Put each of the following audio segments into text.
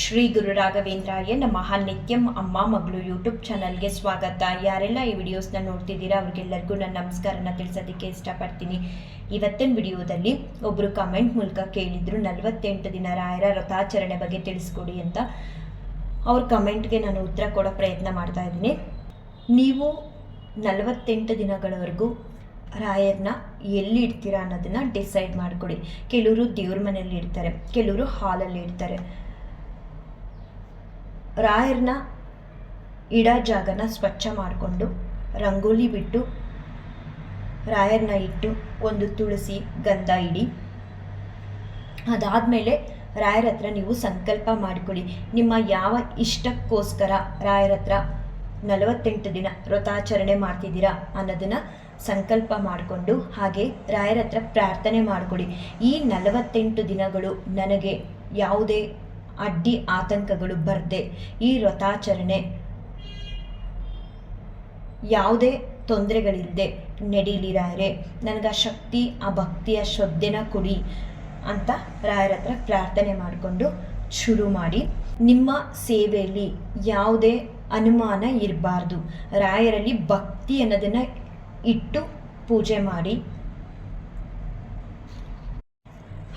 ಶ್ರೀ ಗುರು ರಾಘವೇಂದ್ರಾಯ ನಮಃ. ನಿತ್ಯಂ ಅಮ್ಮ ಮಗಳು ಯೂಟ್ಯೂಬ್ ಚಾನಲ್ಗೆ ಸ್ವಾಗತ. ಯಾರೆಲ್ಲ ಈ ವಿಡಿಯೋಸ್ನ ನೋಡ್ತಿದ್ದೀರಾ ಅವ್ರಿಗೆಲ್ಲರಿಗೂ ನನ್ನ ನಮಸ್ಕಾರನ ತಿಳಿಸೋದಕ್ಕೆ ಇಷ್ಟಪಡ್ತೀನಿ. ಇವತ್ತಿನ ವಿಡಿಯೋದಲ್ಲಿ ಒಬ್ಬರು ಕಮೆಂಟ್ ಮೂಲಕ ಕೇಳಿದ್ರು, ನಲವತ್ತೆಂಟು ದಿನ ರಾಯರ ವ್ರತಾಚರಣೆ ಬಗ್ಗೆ ತಿಳಿಸ್ಕೊಡಿ ಅಂತ. ಅವ್ರ ಕಮೆಂಟ್ಗೆ ನಾನು ಉತ್ತರ ಕೊಡೋ ಪ್ರಯತ್ನ ಮಾಡ್ತಾ ಇದ್ದೀನಿ. ನೀವು ನಲವತ್ತೆಂಟು ದಿನಗಳವರೆಗೂ ರಾಯರ್ನ ಎಲ್ಲಿ ಇಡ್ತೀರಾ ಅನ್ನೋದನ್ನು ಡಿಸೈಡ್ ಮಾಡಿಕೊಡಿ. ಕೆಲವರು ದೇವ್ರ ಮನೆಯಲ್ಲಿ ಇಡ್ತಾರೆ, ಕೆಲವರು ಹಾಲಲ್ಲಿ ಇಡ್ತಾರೆ. ರಾಯರ್ನ ಇಡ ಜಾಗನ ಸ್ವಚ್ಛ ಮಾಡಿಕೊಂಡು ರಂಗೋಲಿ ಬಿಟ್ಟು ರಾಯರ್ನ ಇಟ್ಟು ಒಂದು ತುಳಸಿ ಗಂಧ ಇಡಿ. ಅದಾದಮೇಲೆ ರಾಯರ ಹತ್ರ ನೀವು ಸಂಕಲ್ಪ ಮಾಡಿಕೊಳ್ಳಿ. ನಿಮ್ಮ ಯಾವ ಇಷ್ಟಕ್ಕೋಸ್ಕರ ರಾಯರ ಹತ್ರ ನಲವತ್ತೆಂಟು ದಿನ ವ್ರತಾಚರಣೆ ಮಾಡ್ತಿದ್ದೀರಾ ಅನ್ನೋದನ್ನು ಸಂಕಲ್ಪ ಮಾಡಿಕೊಂಡು ಹಾಗೆ ರಾಯರ ಹತ್ರ ಪ್ರಾರ್ಥನೆ ಮಾಡಿಕೊಡಿ. ಈ ನಲವತ್ತೆಂಟು ದಿನಗಳು ನನಗೆ ಯಾವುದೇ ಅಡ್ಡಿ ಆತಂಕಗಳು ಬರದೆ ಈ ವ್ರತಾಚರಣೆ ಯಾವುದೇ ತೊಂದರೆಗಳಿಲ್ಲದೆ ನಡೀಲಿರಾರೆ. ನನಗೆ ಆ ಶಕ್ತಿ, ಆ ಭಕ್ತಿಯ ಶ್ರದ್ಧೆನ ಕೊಡಿ ಅಂತ ರಾಯರ ಹತ್ರ ಪ್ರಾರ್ಥನೆ ಮಾಡಿಕೊಂಡು ಶುರು ಮಾಡಿ. ನಿಮ್ಮ ಸೇವೆಯಲ್ಲಿ ಯಾವುದೇ ಅನುಮಾನ ಇರಬಾರ್ದು. ರಾಯರಲ್ಲಿ ಭಕ್ತಿ ಅನ್ನೋದನ್ನು ಇಟ್ಟು ಪೂಜೆ ಮಾಡಿ.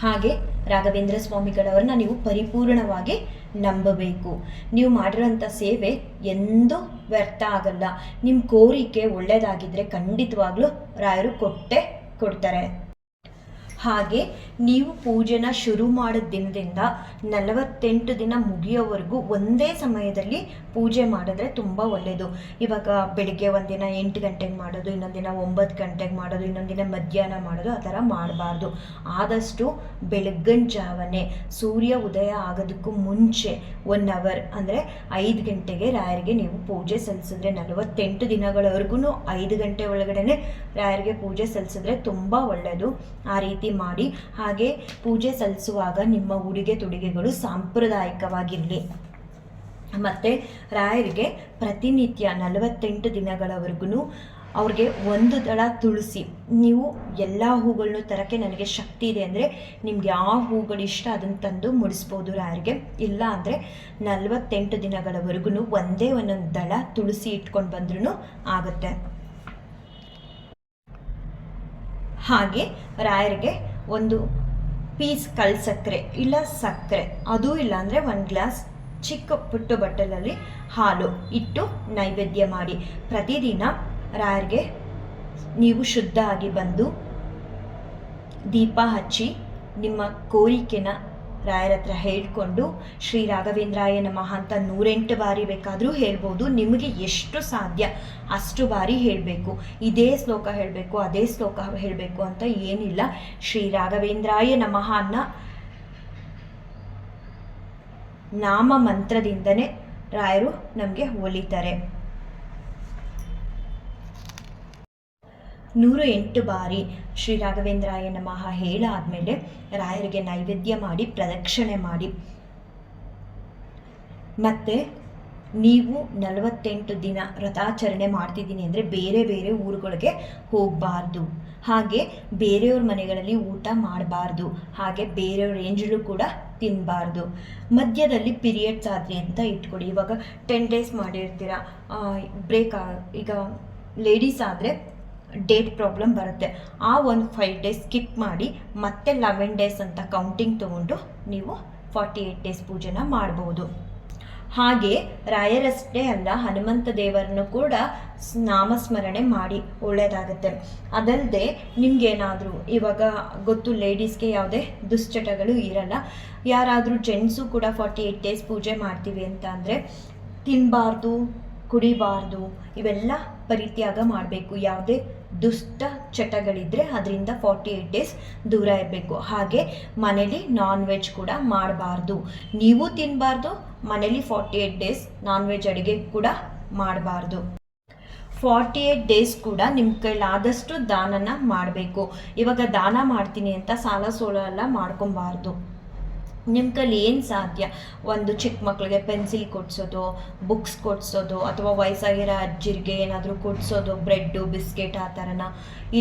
ಹಾಗೆ ರಾಘವೇಂದ್ರ ಸ್ವಾಮಿಗಳವ್ರನ್ನ ನೀವು ಪರಿಪೂರ್ಣವಾಗಿ ನಂಬಬೇಕು. ನೀವು ಮಾಡಿರೋಂಥ ಸೇವೆ ಎಂದೂ ವ್ಯರ್ಥ ಆಗಲ್ಲ. ನಿಮ್ಮ ಕೋರಿಕೆ ಒಳ್ಳೆಯದಾಗಿದ್ದರೆ ಖಂಡಿತವಾಗ್ಲೂ ರಾಯರು ಕೊಟ್ಟೆ ಕೊಡ್ತಾರೆ. ಹಾಗೆ ನೀವು ಪೂಜೆನ ಶುರು ಮಾಡಿದ ದಿನದಿಂದ ನಲವತ್ತೆಂಟು ದಿನ ಮುಗಿಯೋವರೆಗೂ ಒಂದೇ ಸಮಯದಲ್ಲಿ ಪೂಜೆ ಮಾಡಿದ್ರೆ ತುಂಬ ಒಳ್ಳೆಯದು ಇವಾಗ ಬೆಳಿಗ್ಗೆ ಒಂದಿನ ಎಂಟು ಗಂಟೆಗೆ ಮಾಡೋದು, ಇನ್ನೊಂದು ದಿನ ಒಂಬತ್ತು ಗಂಟೆಗೆ ಮಾಡೋದು, ಇನ್ನೊಂದು ದಿನ ಮಧ್ಯಾಹ್ನ ಮಾಡೋದು, ಆ ಥರ ಮಾಡಬಾರ್ದು. ಆದಷ್ಟು ಬೆಳಗ್ಗಿನ ಜಾವನೆ ಸೂರ್ಯ ಉದಯ ಆಗೋದಕ್ಕೂ ಮುಂಚೆ ಒನ್ ಅವರ್ ಅಂದರೆ ಐದು ಗಂಟೆಗೆ ರಾಯರಿಗೆ ನೀವು ಪೂಜೆ ಸಲ್ಲಿಸಿದ್ರೆ ನಲವತ್ತೆಂಟು ದಿನಗಳವರೆಗೂ ಐದು ಗಂಟೆ ಒಳಗಡೆ ರಾಯರಿಗೆ ಪೂಜೆ ಸಲ್ಲಿಸಿದ್ರೆ ತುಂಬ ಒಳ್ಳೆಯದು ಆ ರೀತಿ ಮಾಡಿ, ಹಾಗೆ ಪೂಜೆ ಸಲ್ಲಿಸುವಾಗ ನಿಮ್ಮ ಉಡುಗೆ ತೊಡುಗೆಗಳು ಸಾಂಪ್ರದಾಯಿಕವಾಗಿರಲಿ. ಮತ್ತು ರಾಯರಿಗೆ ಪ್ರತಿನಿತ್ಯ ನಲವತ್ತೆಂಟು ದಿನಗಳವರೆಗೂ ಅವ್ರಿಗೆ ಒಂದು ದಳ ತುಳಸಿ. ನೀವು ಎಲ್ಲ ಹೂಗಳನ್ನೂ ತರಕ್ಕೆ ನನಗೆ ಶಕ್ತಿ ಇದೆ ಅಂದರೆ ನಿಮ್ಗೆ ಯಾವ ಹೂಗಳು ಇಷ್ಟ ಅದನ್ನು ತಂದು ಮುಡಿಸ್ಬೋದು ರಾಯರಿಗೆ. ಇಲ್ಲ ಅಂದರೆ ನಲವತ್ತೆಂಟು ದಿನಗಳವರೆಗೂ ಒಂದೇ ಒಂದೊಂದು ದಳ ತುಳಸಿ ಇಟ್ಕೊಂಡು ಬಂದ್ರೂ ಆಗುತ್ತೆ. ಹಾಗೆ ರಾಯರಿಗೆ ಒಂದು ಪೀಸ್ ಕಲ್ ಸಕ್ಕರೆ ಇಲ್ಲ ಸಕ್ಕರೆ, ಅದು ಇಲ್ಲ ಅಂದರೆ ಒಂದು ಗ್ಲಾಸ್ ಚಿಕ್ಕ ಪುಟ್ಟು ಬಟ್ಟಲಲ್ಲಿ ಹಾಲು ಇಟ್ಟು ನೈವೇದ್ಯ ಮಾಡಿ. ಪ್ರತಿದಿನ ರಾಯರಿಗೆ ನೀವು ಶುದ್ಧ ಆಗಿ ಬಂದು ದೀಪ ಹಚ್ಚಿ ನಿಮ್ಮ ಕೋರಿಕೆನ ರಾಯರ ಹತ್ರ ಹೇಳಿಕೊಂಡು, ಶ್ರೀ ರಾಘವೇಂದ್ರಾಯ ನಮಃ ಅಂತ ನೂರೆಂಟು ಬಾರಿ ಬೇಕಾದರೂ ಹೇಳ್ಬೋದು. ನಿಮಗೆ ಎಷ್ಟು ಸಾಧ್ಯ ಅಷ್ಟು ಬಾರಿ ಹೇಳಬೇಕು. ಇದೇ ಶ್ಲೋಕ ಹೇಳಬೇಕು, ಅದೇ ಶ್ಲೋಕ ಹೇಳಬೇಕು ಅಂತ ಏನಿಲ್ಲ. ಶ್ರೀ ರಾಘವೇಂದ್ರಾಯ ನಮಃ ಅನ್ನ ನಾಮ ಮಂತ್ರದಿಂದನೇ ರಾಯರು ನಮಗೆ ಒಲಿತಾರೆ ನೂರು ಎಂಟು ಬಾರಿ ಶ್ರೀ ರಾಘವೇಂದ್ರಾಯ ನಮಃ ಹೇಳಾದ್ಮೇಲೆ ರಾಯರಿಗೆ ನೈವೇದ್ಯ ಮಾಡಿ ಪ್ರದಕ್ಷಿಣೆ ಮಾಡಿ. ಮತ್ತು ನೀವು ನಲವತ್ತೆಂಟು ದಿನ ವ್ರತಾಚರಣೆ ಮಾಡ್ತಿದ್ದೀನಿ ಅಂದರೆ ಬೇರೆ ಬೇರೆ ಊರುಗಳಿಗೆ ಹೋಗಬಾರ್ದು. ಹಾಗೆ ಬೇರೆಯವ್ರ ಮನೆಗಳಲ್ಲಿ ಊಟ ಮಾಡಬಾರ್ದು. ಹಾಗೆ ಬೇರೆಯವ್ರ ರೇಂಜಲ್ಲೂ ಕೂಡ ತಿನ್ನಬಾರ್ದು ಮಧ್ಯದಲ್ಲಿ ಪಿರಿಯಡ್ಸ್ ಆದರೆ ಅಂತ ಇಟ್ಕೊಡಿ ಇವಾಗ ಟೆನ್ ಡೇಸ್ ಮಾಡಿರ್ತೀರ? ಬ್ರೇಕ್ ಈಗ ಲೇಡೀಸ್ ಆದರೆ ಡೇಟ್ ಪ್ರಾಬ್ಲಮ್ ಬರುತ್ತೆ. ಆ ಒಂದು ಫೈವ್ ಡೇಸ್ ಸ್ಕಿಪ್ ಮಾಡಿ ಮತ್ತೆ ಲೆವೆನ್ ಡೇಸ್ ಅಂತ ಕೌಂಟಿಂಗ್ ತೊಗೊಂಡು ನೀವು ಫಾರ್ಟಿ ಏಯ್ಟ್ ಡೇಸ್ ಪೂಜೆನ ಮಾಡ್ಬೋದು. ಹಾಗೆ ರಾಯರಷ್ಟೇ ಅಲ್ಲ, ಹನುಮಂತ ದೇವರನ್ನು ಕೂಡ ನಾಮಸ್ಮರಣೆ ಮಾಡಿ ಒಳ್ಳೆಯದಾಗುತ್ತೆ ಅದಲ್ಲದೆ ನಿಮಗೇನಾದರೂ ಇವಾಗ ಗೊತ್ತು ಲೇಡೀಸ್ಗೆ ಯಾವುದೇ ದುಶ್ಚಟಗಳು ಇರಲ್ಲ, ಯಾರಾದರೂ ಜೆಂಟ್ಸು ಕೂಡ ಫಾರ್ಟಿ ಏಯ್ಟ್ ಡೇಸ್ ಪೂಜೆ ಮಾಡ್ತೀವಿ ಅಂತ ಅಂದರೆ ತಿನ್ನಬಾರ್ದು ಕುಡಿಬಾರ್ದು, ಇವೆಲ್ಲ ಪರಿತ್ಯಾಗ ಮಾಡಬೇಕು. ಯಾವುದೇ ದುಷ್ಟ ಚಟಗಳಿದ್ದರೆ ಅದರಿಂದ ಫಾರ್ಟಿ ಏಯ್ಟ್ ಡೇಸ್ ದೂರ ಇರಬೇಕು. ಹಾಗೆ ಮನೇಲಿ ನಾನ್ ವೆಜ್ ಕೂಡ ಮಾಡಬಾರ್ದು. ನೀವು ತಿನ್ನಬಾರ್ದು ಮನೇಲಿ forty eight days non veg ಅಡುಗೆ ಕೂಡ ಮಾಡಬಾರ್ದು. ಫಾರ್ಟಿ ಏಯ್ಟ್ ಡೇಸ್ ಕೂಡ ನಿಮ್ಮ ಕೈಲಾದಷ್ಟು ದಾನನ ಮಾಡಬೇಕು. ಇವಾಗ ದಾನ ಮಾಡ್ತೀನಿ ಅಂತ ಸಾಲ ಸೋಲ ಎಲ್ಲ ಮಾಡ್ಕೊಬಾರ್ದು. ನಿಮ್ಮ ಕೈಲಿ ಏನು ಸಾಧ್ಯ? ಒಂದು ಚಿಕ್ಕ ಮಕ್ಕಳಿಗೆ ಪೆನ್ಸಿಲ್ ಕೊಡಿಸೋದು, ಬುಕ್ಸ್ ಕೊಡಿಸೋದು, ಅಥವಾ ವಯಸ್ಸಾಗಿರೋ ಅಜ್ಜಿರಿಗೆ ಏನಾದರೂ ಕೊಡಿಸೋದು, ಬ್ರೆಡ್ಡು, ಬಿಸ್ಕೆಟ್ ಆ ಥರನ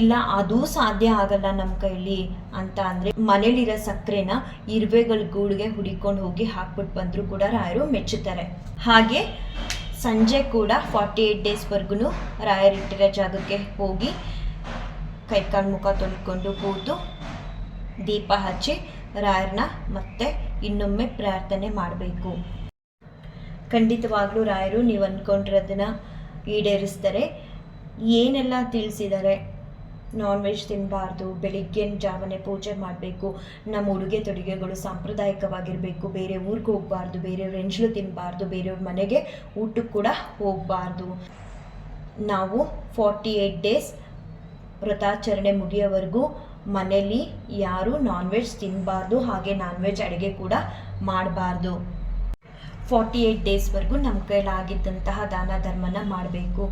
ಇಲ್ಲ, ಅದೂ ಸಾಧ್ಯ ಆಗಲ್ಲ ನಮ್ಮ ಕೈಲಿ ಅಂತ ಅಂದರೆ ಮನೇಲಿರೋ ಸಕ್ಕರೆನ ಇರುವೆಗಳ ಗೂಳಿಗೆ ಹುಡಿಕೊಂಡು ಹೋಗಿ ಹಾಕ್ಬಿಟ್ಟು ಬಂದರೂ ಕೂಡ ರಾಯರು ಮೆಚ್ಚುತ್ತಾರೆ. ಹಾಗೆ ಸಂಜೆ ಕೂಡ ಫಾರ್ಟಿ ಏಯ್ಟ್ ಡೇಸ್ವರೆಗೂ ರಾಯರಿಟ್ಟಿರೋ ಜಾಗಕ್ಕೆ ಹೋಗಿ ಕೈಕಾಲು ಮುಖ ತೊಳ್ಕೊಂಡು ಕೂತು ದೀಪ ಹಚ್ಚಿ ರಾಯರನ್ನ ಮತ್ತೆ ಇನ್ನೊಮ್ಮೆ ಪ್ರಾರ್ಥನೆ ಮಾಡಬೇಕು. ಖಂಡಿತವಾಗ್ಲೂ ರಾಯರು ನೀವು ಅಂದ್ಕೊಂಡಿರೋದನ್ನ ಈಡೇರಿಸ್ತಾರೆ. ಏನೆಲ್ಲ ತಿಳಿಸಿದ್ದಾರೆ? ನಾನ್ ವೆಜ್ ತಿನ್ನಬಾರ್ದು ಬೆಳಿಗ್ಗೆ ಜಾವನೆ ಪೂಜೆ ಮಾಡಬೇಕು, ನಮ್ಮ ಉಡುಗೆ ತೊಡುಗೆಗಳು ಸಾಂಪ್ರದಾಯಿಕವಾಗಿರಬೇಕು, ಬೇರೆ ಊರಿಗೆ ಹೋಗಬಾರ್ದು ಬೇರೆಯವ್ರ ಹೆಂಚ್ಲು ತಿನ್ನಬಾರ್ದು ಬೇರೆಯವ್ರ ಮನೆಗೆ ಊಟಕ್ಕೆ ಕೂಡ ಹೋಗಬಾರ್ದು. ನಾವು ಫಾರ್ಟಿ ಏಯ್ಟ್ ಡೇಸ್ ವ್ರತಾಚರಣೆ ಮುಗಿಯೋವರೆಗೂ ಮನೇಲಿ ಯಾರು ನಾನ್ ವೆಜ್ ತಿನ್ನಬಾರ್ದು ಹಾಗೆ ನಾನ್ ವೆಜ್ ಅಡುಗೆ ಕೂಡ ಮಾಡಬಾರ್ದು. ಫಾರ್ಟಿ ಏಯ್ಟ್ ಡೇಸ್ವರೆಗೂ ನಮ್ಮ ಕೈಲಾಗಿದ್ದಂತಹ ದಾನ ಧರ್ಮನ ಮಾಡಬೇಕು.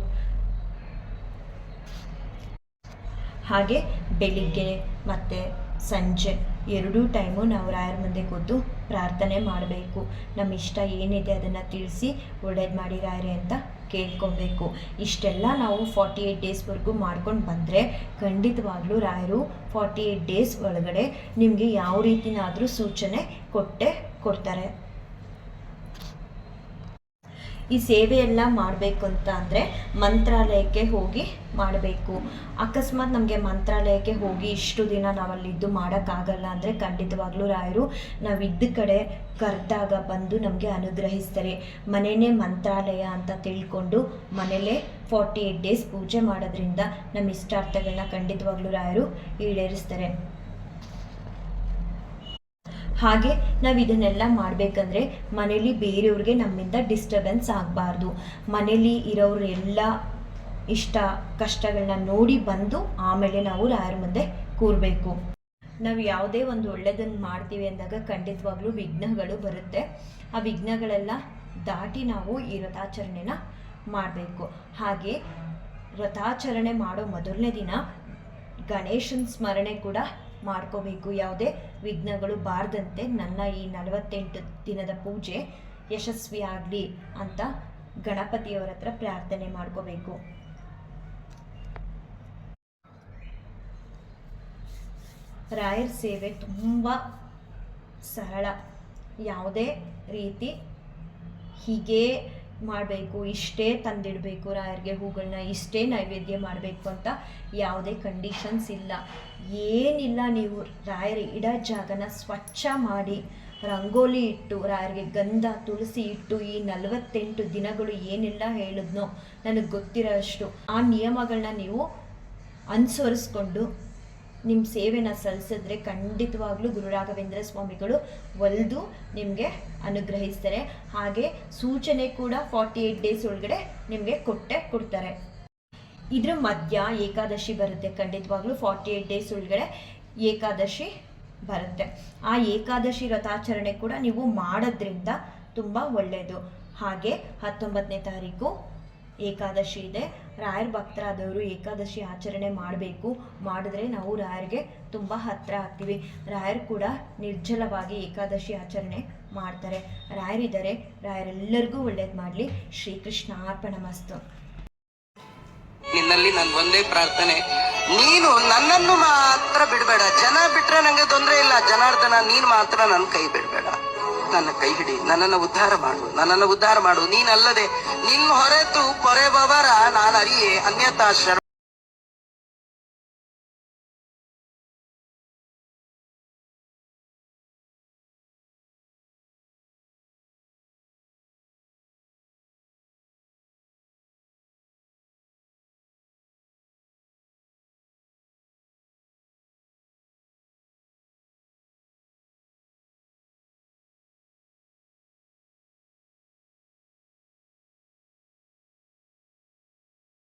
ಹಾಗೆ ಬೆಳಿಗ್ಗೆ ಮತ್ತು ಸಂಜೆ ಎರಡೂ ಟೈಮು ನಾವು ರಾಯರ ಮುಂದೆ ಕೂತು ಪ್ರಾರ್ಥನೆ ಮಾಡಬೇಕು. ನಮ್ಮ ಇಷ್ಟ ಏನಿದೆ ಅದನ್ನು ತಿಳಿಸಿ ಒಳ್ಳೇದು ಮಾಡಿ ರಾಯರೇ ಅಂತ ಕೇಳ್ಕೊಬೇಕು. ಇಷ್ಟೆಲ್ಲ ನಾವು ಫಾರ್ಟಿ ಏಯ್ಟ್ ಡೇಸ್ವರೆಗೂ ಮಾಡ್ಕೊಂಡು ಬಂದರೆ ಖಂಡಿತವಾಗ್ಲೂ ರಾಯರು ಫಾರ್ಟಿ ಏಯ್ಟ್ ಡೇಸ್ ಒಳಗಡೆ ನಿಮಗೆ ಯಾವ ರೀತಿನಾದರೂ ಸೂಚನೆ ಕೊಟ್ಟೆ ಕೊಡ್ತಾರೆ. ಈ ಸೇವೆಯೆಲ್ಲ ಮಾಡಬೇಕು ಅಂತ ಅಂದರೆ ಮಂತ್ರಾಲಯಕ್ಕೆ ಹೋಗಿ ಮಾಡಬೇಕು. ಅಕಸ್ಮಾತ್ ನಮಗೆ ಮಂತ್ರಾಲಯಕ್ಕೆ ಹೋಗಿ ಇಷ್ಟು ದಿನ ನಾವಲ್ಲಿದ್ದು ಮಾಡೋಕ್ಕಾಗಲ್ಲ ಅಂದರೆ ಖಂಡಿತವಾಗ್ಲೂ ರಾಯರು ನಾವು ಇದ್ದ ಕಡೆ ಕರೆದಾಗ ಬಂದು ನಮಗೆ ಅನುಗ್ರಹಿಸ್ತಾರೆ. ಮನೆಯೇ ಮಂತ್ರಾಲಯ ಅಂತ ತಿಳ್ಕೊಂಡು ಮನೇಲೇ ಫಾರ್ಟಿ ಏಯ್ಟ್ ಡೇಸ್ ಪೂಜೆ ಮಾಡೋದ್ರಿಂದ ನಮ್ಮ ಇಷ್ಟಾರ್ಥಗಳನ್ನ ಖಂಡಿತವಾಗ್ಲೂ ರಾಯರು ಈಡೇರಿಸ್ತಾರೆ. ಹಾಗೆ ನಾವು ಇದನ್ನೆಲ್ಲ ಮಾಡಬೇಕಂದ್ರೆ ಮನೇಲಿ ಬೇರೆಯವ್ರಿಗೆ ನಮ್ಮಿಂದ ಡಿಸ್ಟರ್ಬೆನ್ಸ್ ಆಗಬಾರ್ದು. ಮನೇಲಿ ಇರೋರು ಎಲ್ಲ ಇಷ್ಟ ಕಷ್ಟಗಳನ್ನ ನೋಡಿ ಬಂದು ಆಮೇಲೆ ನಾವು ರಾಯರ ಮುಂದೆ ಕೂರಬೇಕು. ನಾವು ಯಾವುದೇ ಒಂದು ಒಳ್ಳೆಯದನ್ನು ಮಾಡ್ತೀವಿ ಅಂದಾಗ ಖಂಡಿತವಾಗ್ಲೂ ವಿಘ್ನಗಳು ಬರುತ್ತೆ. ಆ ವಿಘ್ನಗಳೆಲ್ಲ ದಾಟಿ ನಾವು ಈ ವ್ರತಾಚರಣೆನ ಮಾಡಬೇಕು. ಹಾಗೆ ವ್ರತಾಚರಣೆ ಮಾಡೋ ಮೊದಲನೇ ದಿನ ಗಣೇಶನ ಸ್ಮರಣೆ ಕೂಡ ಮಾಡ್ಕೋಬೇಕು. ಯಾವುದೇ ವಿಘ್ನಗಳು ಬಾರದಂತೆ ನನ್ನ ಈ ನಲವತ್ತೆಂಟು ದಿನದ ಪೂಜೆ ಯಶಸ್ವಿ ಆಗಲಿ ಅಂತ ಗಣಪತಿಯವರ ಹತ್ರ ಪ್ರಾರ್ಥನೆ ಮಾಡ್ಕೋಬೇಕು. ರಾಯರ್ ಸೇವೆ ತುಂಬ ಸರಳ. ಯಾವುದೇ ರೀತಿ ಹೀಗೆ ಮಾಡಬೇಕು, ಇಷ್ಟೇ ತಂದಿಡಬೇಕು ರಾಯರಿಗೆ ಹೂಗಳನ್ನ ಇಷ್ಟೇ ನೈವೇದ್ಯ ಮಾಡಬೇಕು ಅಂತ ಯಾವುದೇ ಕಂಡೀಷನ್ಸ್ ಇಲ್ಲ. ಏನಿಲ್ಲ ನೀವು ರಾಯರ ಇಡೋ ಜಾಗನ ಸ್ವಚ್ಛ ಮಾಡಿ, ರಂಗೋಲಿ ಇಟ್ಟು, ರಾಯರಿಗೆ ಗಂಧ, ತುಳಸಿ ಇಟ್ಟು, ಈ ನಲವತ್ತೆಂಟು ದಿನಗಳು ಏನೆಲ್ಲ ಹೇಳಿದ್ನೋ ನನಗೆ ಗೊತ್ತಿರೋ ಅಷ್ಟು ಆ ನಿಯಮಗಳನ್ನ ನೀವು ಅನುಸರಿಸ್ಕೊಂಡು ನಿಮ್ಮ ಸೇವೆನ ಸಲ್ಲಿಸಿದ್ರೆ ಖಂಡಿತವಾಗ್ಲೂ ಗುರುರಾಘವೇಂದ್ರ ಸ್ವಾಮಿಗಳು ಒಲಿದು ನಿಮಗೆ ಅನುಗ್ರಹಿಸ್ತಾರೆ. ಹಾಗೆ ಸೂಚನೆ ಕೂಡ ಫಾರ್ಟಿ ಏಯ್ಟ್ ಡೇಸ್ ಒಳಗಡೆ ನಿಮಗೆ ಕೊಟ್ಟೆ ಕೊಡ್ತಾರೆ. ಇದ್ರ ಮಧ್ಯ ಏಕಾದಶಿ ಬರುತ್ತೆ. ಖಂಡಿತವಾಗ್ಲೂ ಫಾರ್ಟಿ ಏಯ್ಟ್ ಡೇಸ್ ಒಳಗಡೆ ಏಕಾದಶಿ ಬರುತ್ತೆ. ಆ ಏಕಾದಶಿ ವ್ರತಾಚರಣೆ ಕೂಡ ನೀವು ಮಾಡೋದ್ರಿಂದ ತುಂಬ ಒಳ್ಳೆಯದು ಹಾಗೆ ಹತ್ತೊಂಬತ್ತನೇ ತಾರೀಕು ಏಕಾದಶಿ ಇದೆ. ರಾಯರ ಭಕ್ತರಾದವರು ಏಕಾದಶಿ ಆಚರಣೆ ಮಾಡಬೇಕು. ಮಾಡಿದ್ರೆ ನಾವು ರಾಯರಿಗೆ ತುಂಬ ಹತ್ತಿರ ಆಗ್ತೀವಿ. ರಾಯರು ಕೂಡ ನಿರ್ಜಲವಾಗಿ ಏಕಾದಶಿ ಆಚರಣೆ ಮಾಡ್ತಾರೆ. ರಾಯರಿದ್ದಾರೆ. ರಾಯರೆಲ್ಲರಿಗೂ ಒಳ್ಳೇದು ಮಾಡಲಿ. ಶ್ರೀಕೃಷ್ಣ ಅರ್ಪಣ ಮಸ್ತು. ನಿನ್ನಲ್ಲಿ ನನ್ ಒಂದೇ ಪ್ರಾರ್ಥನೆ. ನೀನು ನನ್ನನ್ನು ಮಾತ್ರ ಬಿಡಬೇಡ. ಜನ ಬಿಟ್ರೆ ನಂಗೆ ತೊಂದರೆ ಇಲ್ಲ. ಜನಾರ್ದನ, ನೀನು ಮಾತ್ರ ನನ್ನ ಕೈ ಬಿಡಬೇಡ. ನನ್ನ ಕೈ ಹಿಡಿ, ನನ್ನನ್ನ ಉದ್ಧಾರ ಮಾಡು, ನನ್ನನ್ನು ಉದ್ಧಾರ ಮಾಡು. ನೀನಲ್ಲದೆ, ನಿನ್ ಹೊರತು ಪೊರೆಬವರ ನಾನು ಅರಿಯೇ ಅನ್ಯತಾ ಶರಣ